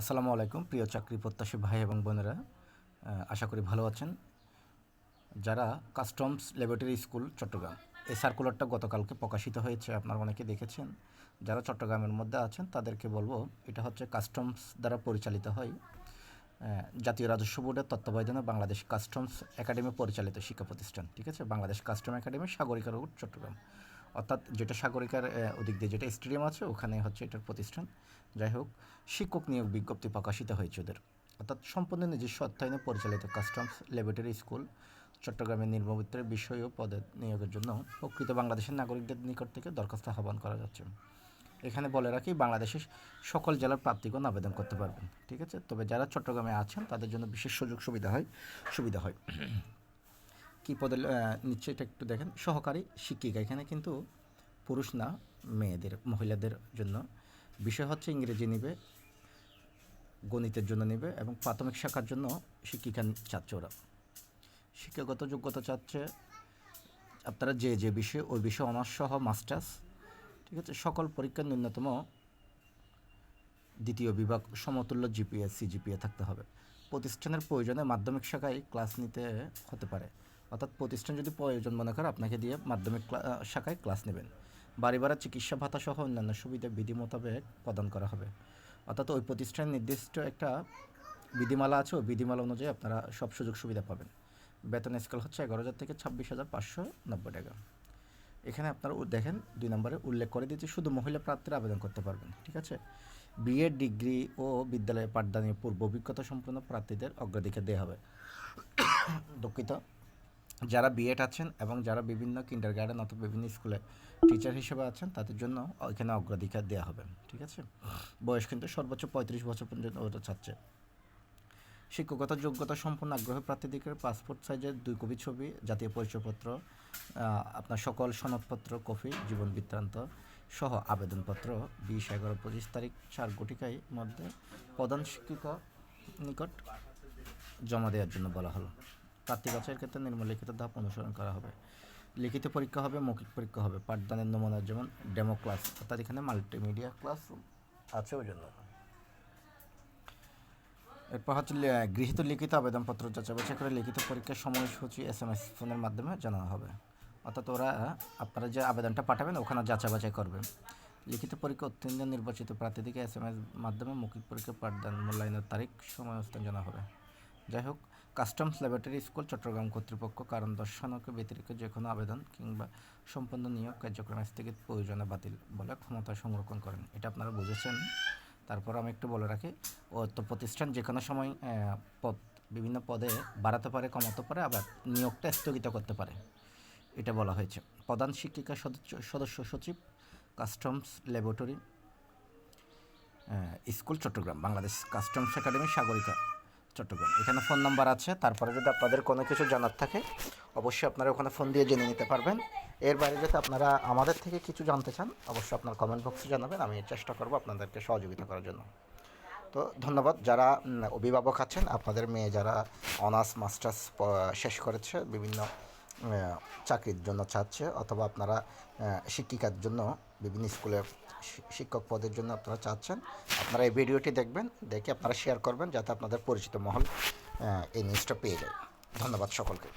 আসসালামু আলাইকুম, প্রিয় চাকরি প্রত্যাশী ভাই এবং বোনেরা। আশা করি ভালো আছেন। যারা কাস্টমস ল্যাবরেটরি স্কুল চট্টগ্রাম, এই সার্কুলারটা গতকালকে প্রকাশিত হয়েছে, আপনারা অনেকে দেখেছেন। যারা চট্টগ্রামের মধ্যে আছেন, তাদেরকে বলব, এটা হচ্ছে কাস্টমস দ্বারা পরিচালিত হয়। জাতীয় রাজস্ব বোর্ডের তত্ত্বাবধানে বাংলাদেশ কাস্টমস একাডেমি পরিচালিত শিক্ষা প্রতিষ্ঠান, ঠিক আছে? Bangladesh custom academy Sagarika road Chattogram. অর্থাৎ যেটা সাগরিকার ওদিক দিয়ে যেটা স্টেডিয়াম আছে, ওখানে হচ্ছে এটার প্রতিষ্ঠান। যাই হোক, শিক্ষক নিয়োগ বিজ্ঞপ্তি প্রকাশিত হয়েছে ওদের। অর্থাৎ সম্পূর্ণ নিজস্ব অর্থায়নে পরিচালিত কাস্টমস ল্যাবরেটরি স্কুল, চট্টগ্রামের নির্মমিত্রের বিষয় ও পদে নিয়োগের জন্য প্রকৃত বাংলাদেশের নাগরিকদের নিকট থেকে দরখাস্ত আহ্বান করা যাচ্ছে। এখানে বলে রাখি, বাংলাদেশের সকল জেলার প্রার্থীগণ আবেদন করতে পারবেন, ঠিক আছে? তবে যারা চট্টগ্রামে আছেন, তাদের জন্য বিশেষ সুযোগ সুবিধা হয় সুবিধা হয়। কী পদে নিচ্ছে এটা একটু দেখেন, সহকারী শিক্ষিকা। এখানে কিন্তু পুরুষ না, মেয়েদের, মহিলাদের জন্য। বিষয় হচ্ছে ইংরেজি নেবে, গণিতের জন্য নেবে এবং প্রাথমিক শাখার জন্য শিক্ষিকা চাচ্ছে ওরা। শিক্ষাগত যোগ্যতা চাচ্ছে আপনারা যে যে বিষয়ে, ওই বিষয়ে অনার্স সহ মাস্টার্স ঠিক আছে? সকল পরীক্ষার ন্যূনতম দ্বিতীয় বিভাগ সমতুল্য জিপিএস সিজিপিএ থাকতে হবে। প্রতিষ্ঠানের প্রয়োজনে মাধ্যমিক শাখায় ক্লাস নিতে হতে পারে। অর্থাৎ প্রতিষ্ঠান যদি প্রয়োজন মনে করে আপনাকে দিয়ে মাধ্যমিক শাখায় ক্লাস নেবেন। বাড়ি ভাড়া, চিকিৎসা ভাতা সহ অন্যান্য সুবিধা বিধি মোতাবেক প্রদান করা হবে। অর্থাৎ ওই প্রতিষ্ঠানের নির্দিষ্ট একটা বিধিমালা আছে, ওই বিধিমালা অনুযায়ী আপনারা সব সুযোগ সুবিধা পাবেন। বেতন স্কেল হচ্ছে এগারো হাজার থেকে ছাব্বিশ হাজার পাঁচশো নব্বই টাকা। এখানে আপনারা দেখেন, দুই নম্বরে উল্লেখ করে দিয়েছে, শুধু মহিলা প্রার্থীরা আবেদন করতে পারবেন, ঠিক আছে? বিএড ডিগ্রি ও বিদ্যালয়ে পাঠদানের পূর্ব অভিজ্ঞতা সম্পন্ন প্রার্থীদের অগ্রাধিকার দেওয়া হবে। দুঃখিত যারা বিএড আছেন এবং যারা বিভিন্ন কিন্ডার গার্ডেন অথবা বিভিন্ন স্কুলে টিচার হিসেবে আছেন, তাদের জন্য এখানে অগ্রাধিকার দেওয়া হবে, ঠিক আছে? বয়স কিন্তু সর্বোচ্চ পঁয়ত্রিশ বছর পর্যন্ত ওটা চাচ্ছে। শিক্ষকতা, যোগ্যতা সম্পন্ন আগ্রহী প্রার্থীদের পাসপোর্ট সাইজের দুই কপি ছবি, জাতীয় পরিচয়পত্র আপনার সকল সনদপত্র, কপি, জীবন বৃত্তান্ত সহ আবেদনপত্র বিশ, এগারো, পঁচিশ তারিখ চার গটিকায় মধ্যে প্রধান শিক্ষিকা নিকট জমা দেওয়ার জন্য বলা হলো। প্রার্থী বাছাইয়ের ক্ষেত্রে নিম্নলিখিত ধাপ অনুসরণ করা হবে। লিখিত পরীক্ষা হবে, মৌখিক পরীক্ষা হবে। পাঠদানের নমুনা যেমন ডেমো ক্লাস, অর্থাৎ এখানে মাল্টিমিডিয়া ক্লাস আছে ওই জন্য এরপর হচ্ছে গৃহীত লিখিত আবেদনপত্র যাচাই বাছাই করে লিখিত পরীক্ষার সময়সূচি এস এম এস ফোনের মাধ্যমে জানানো হবে। অর্থাৎ ওরা, আপনারা যে আবেদনটা পাঠাবেন, ওখানে যাচাই বাছাই করবেন লিখিত পরীক্ষা অত্যন্ত নির্বাচিত প্রার্থীদেরকে এস এম এস মাধ্যমে মৌখিক পরীক্ষা, পাঠদান, মূল্যায়নের তারিখ, সময় স্থান জানা হবে। যাই হোক কাস্টমস ল্যাবরেটরি স্কুল চট্টগ্রাম কর্তৃপক্ষ কারণ দর্শানোকে ব্যতিরিক্ত যে কোনো আবেদন কিংবা সম্পন্ন নিয়োগ কার্যক্রম থেকে প্রয়োজনে বাতিল বলে ক্ষমতা সংরক্ষণ করেন। এটা আপনারা বুঝেছেন। তারপর আমি একটু বলে রাখি ও তো প্রতিষ্ঠান যে কোনো সময় পদ, বিভিন্ন পদে বাড়াতে পারে, কমাতে পারে, আবার নিয়োগটা স্থগিত করতে পারে। এটা বলা হয়েছে। প্রধান শিক্ষিকা সদস্য সদস্য সচিব, customs laboratory school Chattogram, Bangladesh customs academy, Sagarika. Chattogram. এখানে ফোন নাম্বার আছে, তারপরে যদি আপনাদের কোনো কিছু জানার থাকে, অবশ্যই আপনারা ওখানে ফোন দিয়ে জেনে নিতে পারবেন। এর বাইরে যদি আপনারা আমাদের থেকে কিছু জানতে চান, অবশ্যই আপনার কমেন্ট বক্সে জানাবেন, আমি চেষ্টা করব আপনাদেরকে সহযোগিতা করার জন্য। তো ধন্যবাদ, যারা অভিভাবক আছেন, আপনাদের মেয়ে যারা অনার্স, মাস্টার্স শেষ করেছে, বিভিন্ন চাকরির জন্য চাচ্ছে অথবা আপনারা শিক্ষিকার জন্য, বিভিন্ন স্কুলে শিক্ষক পদের জন্য আপনারা চাচ্ছেন। আপনারা এই ভিডিওটি দেখবেন, দেখে আপনারা শেয়ার করবেন, যাতে আপনাদের পরিচিত মহল এই নিউজটা পেয়ে যায়। ধন্যবাদ সকলকে।